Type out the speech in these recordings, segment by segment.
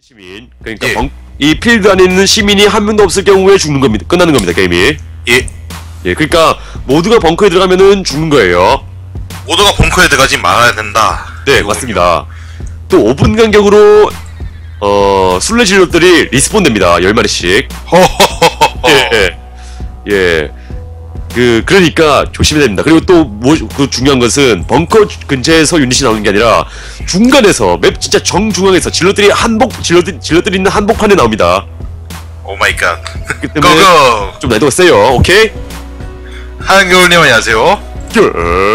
시민 그러니까 예. 벙- 이 필드 안에 있는 시민이 한 명도 없을 경우에 죽는 겁니다. 끝나는 겁니다 게임이. 예. 예, 그러니까 모두가 벙커에 들어가면은 죽는 거예요. 모두가 벙커에 들어가지 말아야 된다. 네, 맞습니다. 또 5분 간격으로 어 술래 진료들이 리스폰 됩니다. 10마리씩. 허허허허. 예. 예. 그 그러니까 조심해야 됩니다. 그리고 또 뭐 그 중요한 것은 벙커 근처에서 유닛이 나오는 게 아니라 중간에서 맵 진짜 정중앙에서 질럿들이 한복 질럿들 질럿들이 있는 한복판에 나옵니다. 오 마이 갓. 그 때문에 고고. 좀 난이도가 세요. 오케이? 한겨울님 안녕하세요. 고!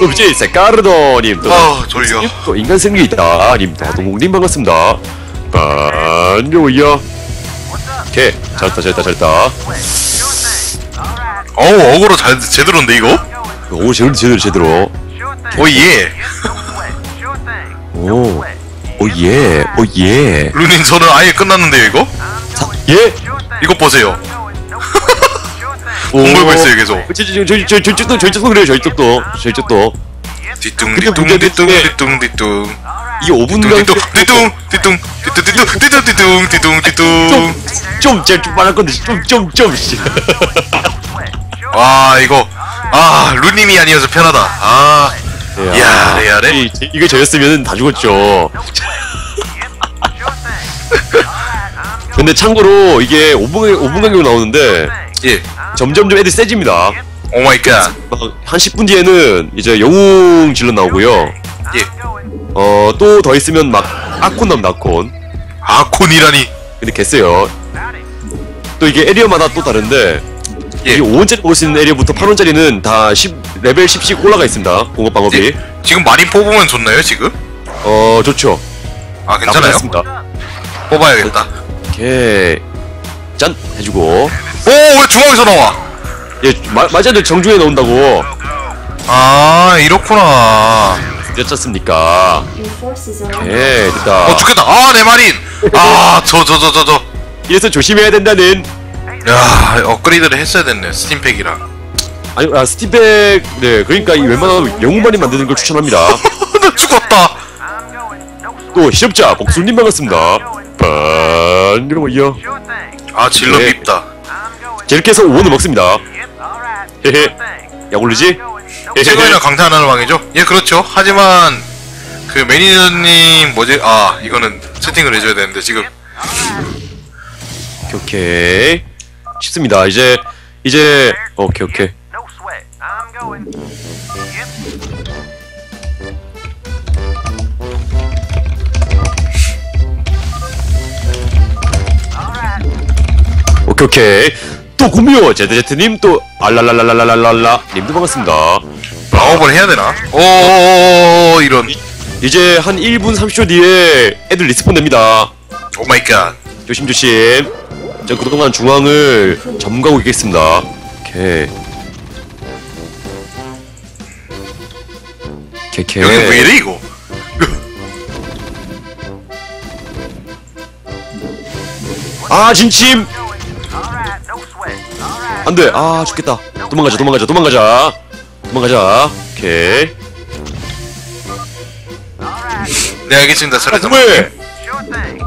그지 세카르도님 또, 아 졸려. 또 인간 생리 있다 님 다동님 반갑습니다 반겨워요 오케이 잘했다 잘했다 잘했다 어우 어그로 잘 제대로인데 이거? 오 제대로 제대로 제대로 오 예. 오 오예 오예 루님 저는 아예 끝났는데요 이거? 예? 이거 보세요. 벌고 있어요 계속. 저, 저, 저, 저, 저희 쪽도 저희 쪽도 그래요 저희 쪽도 뒤뚱 뒤뚱 뒤뚱 왜- 뒤뚱 뒤뚱 이 5분 뒤뚱 간격 뒤뚱 뒤뚱 뒤뚱 뒤뚱 뒤뚱 뒤뚱 뒤뚱 뒤뚱 좀 제가 좀 말할 건데 좀 좀좀 씨. 와 이거 아 루님이 아니어서 편하다. 아 야, 레알해? 이- 이게 저였으면 다 죽었죠. 근데 참고로 이게 5분 5분 간격 나오는데 예. 점점점 애들이 세집니다. 오 마이 갓. 막한 10분 뒤에는 이제 영웅 질러 나오고요. 예. 어또 더 있으면 막 아콘 나옵니다 아콘. 아콘이라니. 근데 개쎄요. 또 이게 에리어마다 또 다른데 예. 이게 5원짜리 올수 있는 에리어부터 8원짜리는 다 10, 레벨 10씩 올라가 있습니다. 공업 방법이. 예. 지금 많이 뽑으면 좋나요 지금? 어 좋죠. 아 괜찮아요? 뽑아야겠다. 오케이. 짠 해주고. 오 왜 중앙에서 나와? 예 마, 맞아요 정중에 나온다고. 아 이렇구나. 늦었습니까? Forces are 오케이 됐다. 어 죽겠다. 아내 말인. 아저 저 저 저 저. 이래서 조심해야 된다는. 야 업그레이드를 했어야 됐네 스팀팩이랑. 아니 아 스팀백 네 그러니까 이 웬만하면 영웅만이 만드는 걸 추천합니다. 나 죽었다. 또 시접자 복술님 반갑습니다. 반가워요. 아 질러 네. 밉다. 이렇게 해서 5원을 먹습니다. 헤헤. 약 올리지? 최고이랑 강타하는 왕이죠? 예 그렇죠. 하지만 그 매니저님 뭐지? 아 이거는 채팅을 해줘야 되는데 지금 오케이 오케이. 쉽습니다. 이제 이제 오케이 오케이. 오케이 오케이. 또 구미호 제드제트님 또 알랄랄랄랄랄랄라 님도 반갑습니다. 방업을 해야 되나? 오 이런. 이제 한 1분 30초 뒤에 애들 리스폰 됩니다. 오 마이 갓. 조심조심. 저 그동안 중앙을 점가고 있겠습니다. 오케이. 오케이 여기 왜. 이래 이거? 아 진침! 안돼 아 죽겠다 도망가자 도망가자 도망가자 도망가자 오케이 네 알겠습니다. 왜? Sure thing.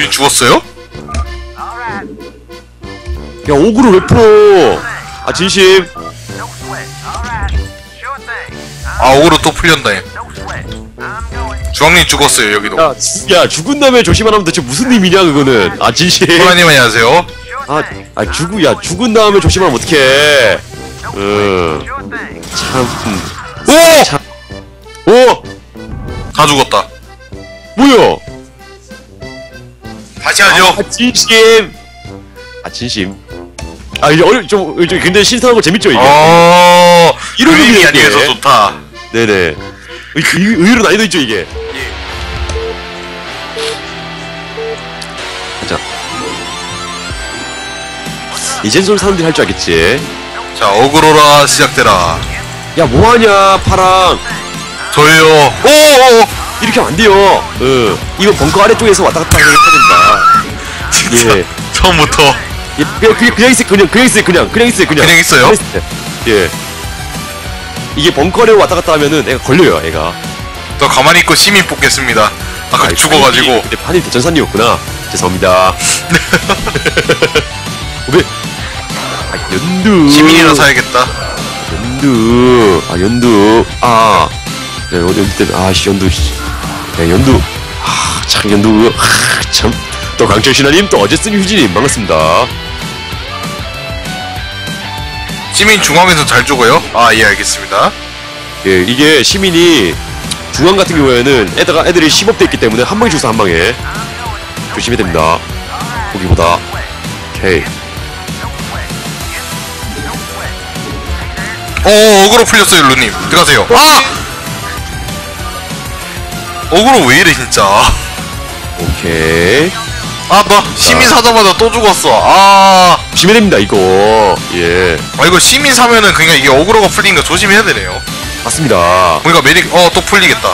이 죽었어요? 야 오그를 왜 풀어 아 진심 아 오로 또 going. 주황님 죽었어요 여기도. 야, 지- 야 죽은 다음에 조심하면 대체 무슨 의미냐 그거는 아 진심 호라님 안녕하세요. 아. 아 죽은 야 죽은 다음에 조심하면 어떡해 음. Sure thing. 참 오! 오! 다 죽었다. 뭐야 다시 하죠. 아 진심 아 진심 아 이제 어려 좀, 좀 굉장히 신선하고 재밌죠 이게 어, 이런 그림이 의미야, 아니어서 이게. 좋다. 네네 의, 의, 의외로 난이도 있죠 이게 가자 이젠 좀 사람들이 할 줄 알겠지 자, 어그로라 시작되라. 야 뭐하냐 파랑 저요. 오, 오, 오. 이렇게 하면 안 돼요 어 이거 벙커 아래쪽에서 왔다 갔다 해야 된다 진짜 예. 처음부터 예, 그냥, 그냥, 그냥 있어요 그냥 그냥 있어요 그냥 그냥 있어요 그냥 그냥 있어요? 그냥 있어요. 예 이게 벙커를 왔다 갔다 하면은 애가 걸려요 애가 저 가만히 있고 시민 뽑겠습니다. 아까 아이, 죽어가지고. 근데 판이 대전산이었구나 죄송합니다 왜? 아 연두 시민이라 사야겠다. 연두. 아 연두. 아. 야, 연두 때문에 아씨 연두. 씨. 야 연두. 아참 연두. 아참 또 강철 신하님 또 어제 쓴 휴지님 반갑습니다. 시민 중앙에서 잘 죽어요? 아, 예, 알겠습니다. 예 이게 시민이 중앙 같은 경우에는 애다가 애들이 10업돼 있기 때문에 한 방에 죽어서 한 방에 조심해야 됩니다. 보기보다. 오케이 어, 어그로 풀렸어요, 루님. 들어가세요. 아! 어그로 왜 이래, 진짜. 오케이 아, 나 시민 사자마자 또 죽었어. 아. 조심해야 됩니다 이거 예 아, 이거 시민 사면은 그냥 이게 어그로가 풀리니까 조심해야 되네요. 맞습니다 그러니까 메릭, 어, 또 풀리겠다.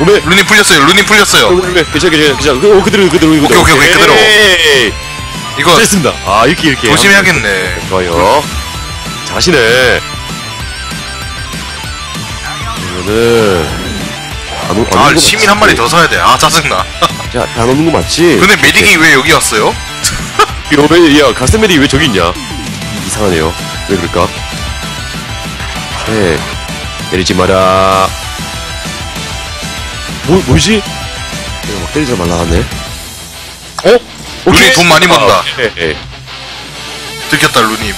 오메 루님 풀렸어요, 루님 풀렸어요. 오메 괜찮아 괜찮아 괜찮아 그- 어, 그대로 그대로 그대로 오케이, 오케이, 그대로. 오케이. 이거 됐습니다 아 이렇게 이렇게 조심해야겠네. 좋아요 잘하시네 그러면은 안, 오- 안 아, 시민? 한 마리 더 사야 돼. 아, 짜증나. 야, 안 오는 거 맞지? 근데 메딕이 왜 여기 왔어요? 왜, 야, 갈색 메딕이 왜 저기 있냐? 이상하네요. 왜 그럴까? 네. 때리지 마라. 뭐, 뭐지? 내가 막 때리지 말라하네. 어? 루님 돈 많이 번다. 아, 오케이. 들켰다, 루님.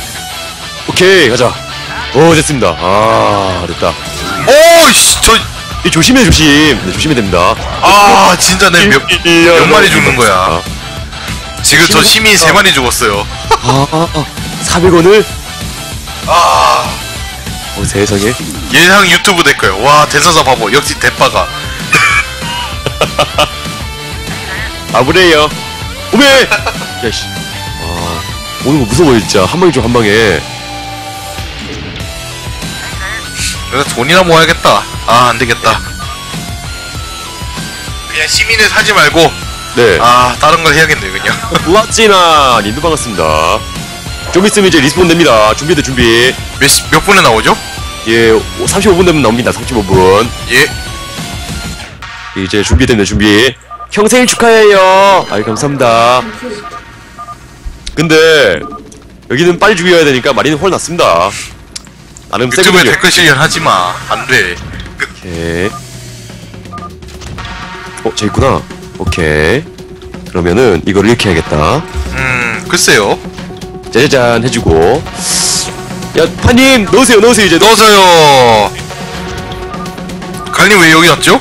오케이, 가자. 오, 됐습니다. 아, 됐다. 오이씨, 저, 이 조심해, 조심. 네, 조심해야 됩니다. 아, 진짜 내 몇, 몇 마리 죽는 거야. 아, 지금 저 시민 세 마리 죽었어요. 아, 아, 400원을? 아, 어, 세상에. 예상 유튜브 댓글. 와, 대사자 바보. 역시 대빠가. 아무래요. 오메! 야씨. 와, 오는 거 무서워 진짜. 한 방에 줘, 한 방에. 내가 돈이나 모아야겠다. 아, 안 되겠다. 그냥 시민을 사지 말고, 네. 아, 다른 걸 해야겠네, 그냥. 우아찌나 님도 반갑습니다. 좀 있으면 이제 리스폰 됩니다. 준비돼 준비. 몇, 시- 몇 분에 나오죠? 예, 35분 되면 나옵니다. 35분. 예. 이제 준비되면 준비. 형 생일 축하해요. 아이 감사합니다. 근데 여기는 빨리 죽여야 되니까 마리는 홀 났습니다. 나름 유튜브에. 댓글 실련 하지 마. 안 돼. 오케이. 어, 저 있구나. 오케이. 그러면은 이걸 이렇게 해야겠다. 음, 글쎄요. 짜자잔 해주고. 야, 파님 넣으세요, 넣으세요 이제. 넣... 넣어서요. 갈님 왜 여기 왔죠?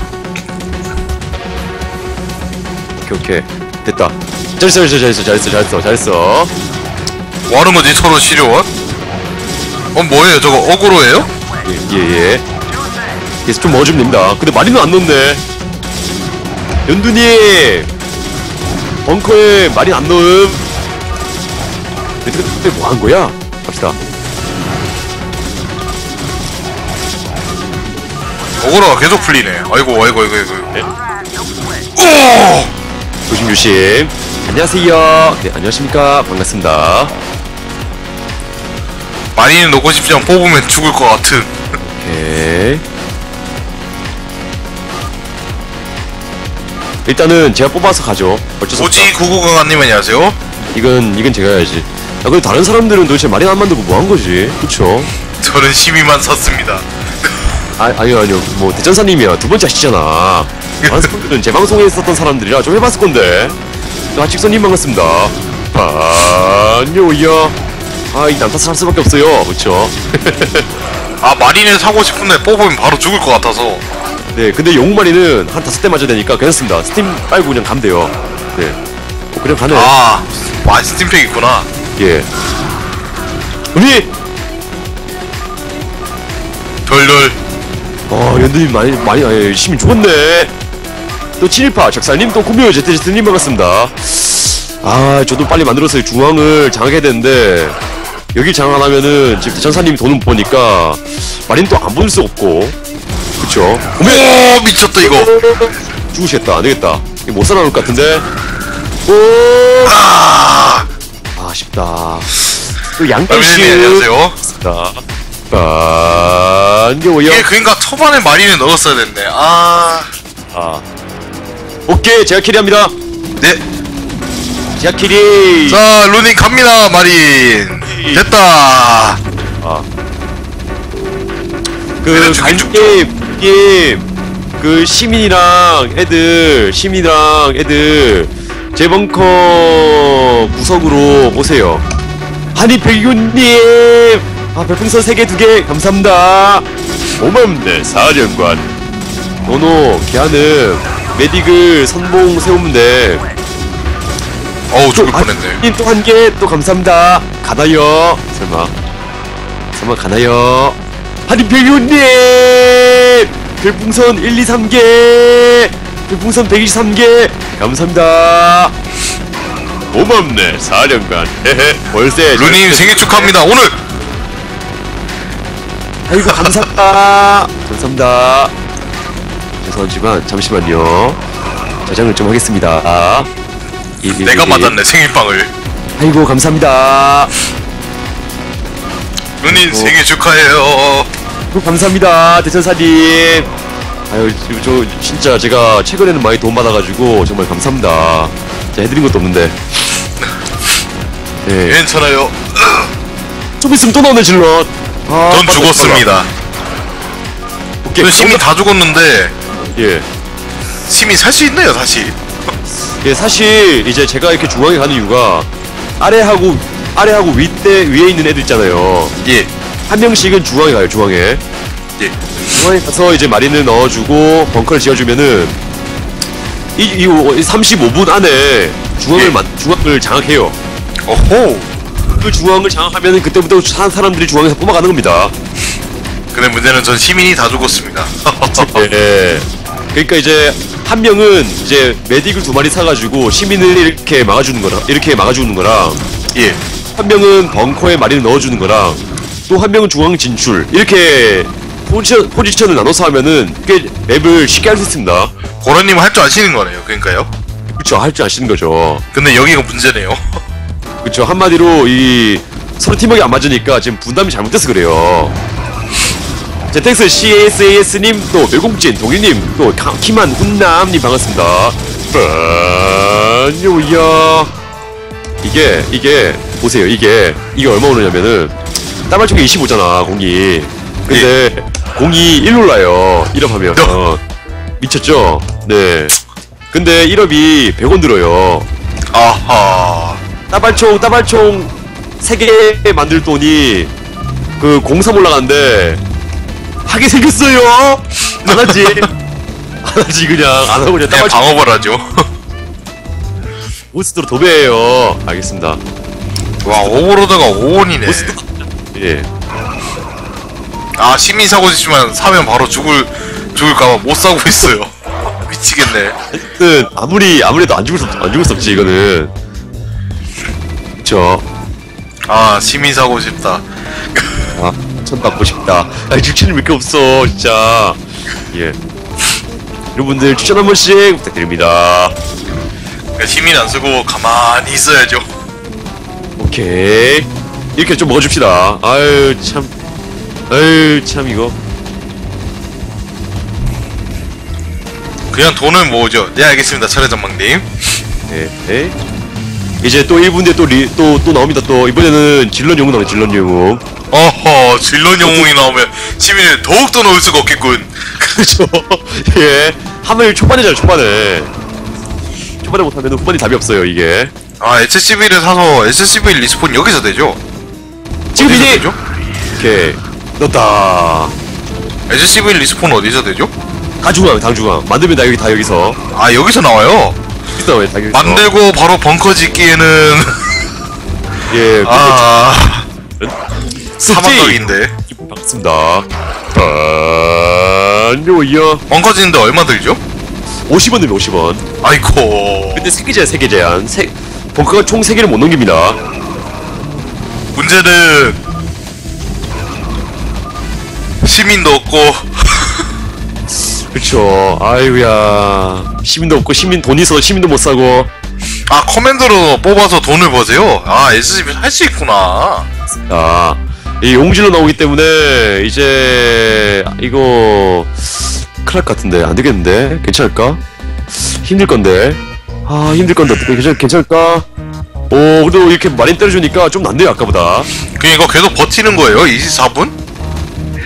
오케이, 오케이. 됐다. 잘했어, 잘했어, 잘했어, 잘했어, 잘했어, 거지, 서로 시료원? 어, 뭐예요? 저거 어그로예요? 예, 예, 예. 계속 좀 먹어주면 됩니다. 근데 마리는 안 넣네. 연두님! 벙커에 마린 안 넣음. 근데 그때 뭐한 거야? 갑시다. 어그로가 계속 풀리네. 아이고, 아이고, 아이고, 아이고. 네? 오! 조심 조심. 안녕하세요. 네, 안녕하십니까. 반갑습니다. 마리는 놓고 싶지만 뽑으면 죽을 것 같은. 오케이. 일단은 제가 뽑아서 가죠. 어쩔 수 없다. 오지 구구강아님 안녕하세요. 이건 이건 제가 해야지. 야, 근데 다른 사람들은 도대체 마린 안 만들고 뭐 한 거지? 그쵸? 저는 12만 샀습니다. 아, 아니요, 아니요. 뭐, 대전사님이야. 두 번째 하시잖아. 다른 사람들은 제 방송에 있었던 사람들이라 좀 해봤을 건데. 아, 직선님 반갑습니다. 안녕이요. 아, 이 남탓을 할 수밖에 없어요. 그쵸? 아 마리는 사고 싶은데 뽑으면 바로 죽을 것 같아서. 네, 근데 용마리는 한 다섯 대 맞아야 되니까 괜찮습니다. 스팀 빨고 그냥 가면 돼요. 네. 어, 그냥 가네. 아, 아 스팀팩 있구나. 예. 우리! 덜덜. 어, 연두님 많이, 많이, 아니, 시민 죽었네. 또 친일파, 작살님, 또 구미호 제트제트님 반갑습니다. 아, 저도 빨리 만들어서 중앙을 장악해야 되는데, 여기 장악 안 하면은, 지금 대천사님이 돈을 못 버니까, 마린 또안볼수 없고, 그쵸? 오 미쳤다 이거. 죽으시겠다. 안 되겠다. 이거 못 살아남을 것 같은데. 오! 아, 아쉽다. 또 마리님 양떼씨. 안녕하세요. 반겨워요. 이게 그러니까 초반에 마린을 넣었어야 됐네. 아, 아. 오케이, 제가 캐리합니다. 네. 제가 캐리. 자, 루닝 갑니다, 마린. 됐다. 아. 그 간님 님, 그 시민이랑 애들, 시민이랑 애들 제 벙커 구석으로 오세요. 한이 백윤님, 아 별풍선 3개 2개 감사합니다. 오맘대 사령관. 노노 걔하는 메딕을 선봉 세우면 돼. 어우, 죽을 뻔했네. 님또한 개 또 감사합니다. 가나요? 설마. 설마 가나요? 한이 별유님! 별풍선 1, 2, 3개! 별풍선 123개! 감사합니다. 고맙네, 사령관. 헤헤, 월세. 루닝 생일 축하합니다. 오늘 아이고, 감사합니다. 감사합니다. 죄송하지만, 잠시만요. 저장을 좀 하겠습니다. 이- 이- 내가 이- 맞았네, 생일빵을. 아이고, 감사합니다. 루닝 어. 생일 축하해요. 아이고, 감사합니다 대천사님 아유 저, 저 진짜 제가 최근에는 많이 도움 받아가지고 정말 감사합니다 제가 해드린 것도 없는데 네. 괜찮아요. 좀 있으면 또 나오네 질럿 아, 전 죽었습니다. 오케이 그 시민 다 죽었는데 예. 시민 살수 있네요, 사실. 예 사실 이제 제가 이렇게 중앙에 가는 이유가 아래하고 아래하고 윗대 위에 있는 애들 있잖아요 예, 한 명씩은 중앙에 가요 중앙에 예. 중앙에 가서 이제 마린을 넣어주고 벙커를 지어주면은 이, 이 35분 안에 중앙을 예. 만, 중앙을 장악해요. 오호. 그 중앙을 장악하면은 그때부터 사, 사람들이 중앙에서 뽑아가는 겁니다. 근데 문제는 전 시민이 다 죽었습니다. 예. 그러니까 이제 한 명은 이제 메딕을 두 마리 사가지고 시민을 이렇게 막아주는 거랑 이렇게 막아주는 거랑 예. 한 명은 벙커에 마린을 넣어주는 거랑 또 한 명은 중앙 진출 이렇게 포지션, 포지션을 나눠서 하면은 꽤 맵을 쉽게 할 수 있습니다. 고라님 할 줄 아시는 거네요, 그러니까요. 그렇죠 할줄 아시는 거죠. 근데 여기가 문제네요. 그렇죠 한마디로 이 서로 팀워크 안 맞으니까 지금 분담이 잘못돼서 그래요. 제텍스 CASAS님 또 외공진 동일님 또 카- 키만 훈남님 반갑습니다. 안녕야 이게 이게 보세요 이게 이게 얼마 오르냐면은 따발총이 25잖아 공이 근데 공이 1 올라요 1업 하면 너. 미쳤죠? 네 근데 1업이 100원 들어요 아하. 따발총 따발총 3개 만들 돈이 그 공삼 올라가는데 하게 생겼어요 안 하지 안 하지 그냥 안 하고 그냥 그냥 방어를 하죠. 모스트로 도배해요 알겠습니다 와, 오버로드가 5원이네. 모스트 예 아, 시민 사고 싶지만 사면 바로 죽을, 죽을까봐 못 사고 있어요. 미치겠네. 하여튼 아무리 아무래도 안 죽을 수 없, 안 죽을 수 없지 이거는 그쵸 아, 시민 사고 싶다. 아, 천 받고 싶다. 아, 추천이 몇 개 없어, 진짜. 예. 여러분들 추천 한 번씩 부탁드립니다. 그러니까 시민 안 쓰고 가만히 있어야죠. 오케이. 이렇게 좀 먹어줍시다. 아유, 참. 아유, 참, 이거. 그냥 돈을 모으죠. 네, 알겠습니다. 차례 전망님. 네. 네. 이제 또 1분 뒤에 또, 리, 또, 또 나옵니다. 또, 이번에는 질런 영웅 나오네, 질런 영웅. 어허, 질런 영웅이 나오면 시민을 더욱더 넣을 수가 없겠군. 그죠? 예. 하늘 초반이잖아요, 초반에. 초반에 못하면 후반이 답이 없어요, 이게. 아, SCV를 사서 SCV 리스폰 여기서 되죠? 지금 이제! 되죠? 오케이. 넣었다. SCV 리스폰 어디서 되죠? 다 중앙, 다 중앙. 만들면 다 여기, 다 여기서. 아, 여기서 나와요. 나와요, 다 여기서. 만들고 바로 벙커 짓기에는 예, 아, 습지 사막각인데. 반갑습니다. 안녕이요. 벙커 짓는데 얼마 들죠? 50원 내면 50원. 아이코. 근데 세개 제한, 세개 제한. 세, 벙커가 총 3개를 못 넘깁니다. 문제는 시민도 없고 그쵸. 아이고야. 시민도 없고, 시민 돈 있어도 시민도 못 사고. 아 커맨드로 뽑아서 돈을 버세요. 아 SCV 할수 있구나. 아, 이 용질로 나오기 때문에 이제 이거 큰일 날것 같은데 안 되겠는데 괜찮을까? 힘들 건데 아 힘들 건데 어떻게 괜찮 괜찮을까? 오 그래도 이렇게 많이 때려주니까 좀 낫네요 아까보다 이거 계속 버티는 거예요? 24분?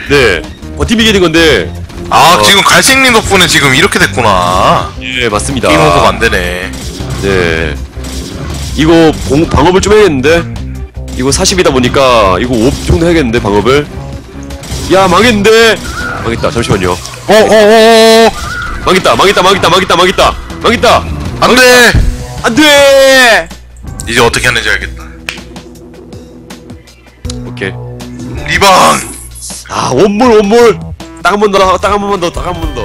네 버티기 되는 건데 아 어. 지금 갈색님 덕분에 지금 이렇게 됐구나. 예 맞습니다. 오버가 안 되네. 네. 이거 공, 방업을 좀 해야겠는데? 이거 40이다 보니까 이거 5 정도 해야겠는데 방업을? 야 망했는데! 망했다. 잠시만요. 어어어어. 망했다 망했다 망했다 망했다 망했다. 망했다! 안돼! 안돼! 이제 어떻게 하는지 알겠다. 오케이. 리방! 아 원몰 원몰 딱 한 번 더 딱 한 번만 더 딱 한 번 더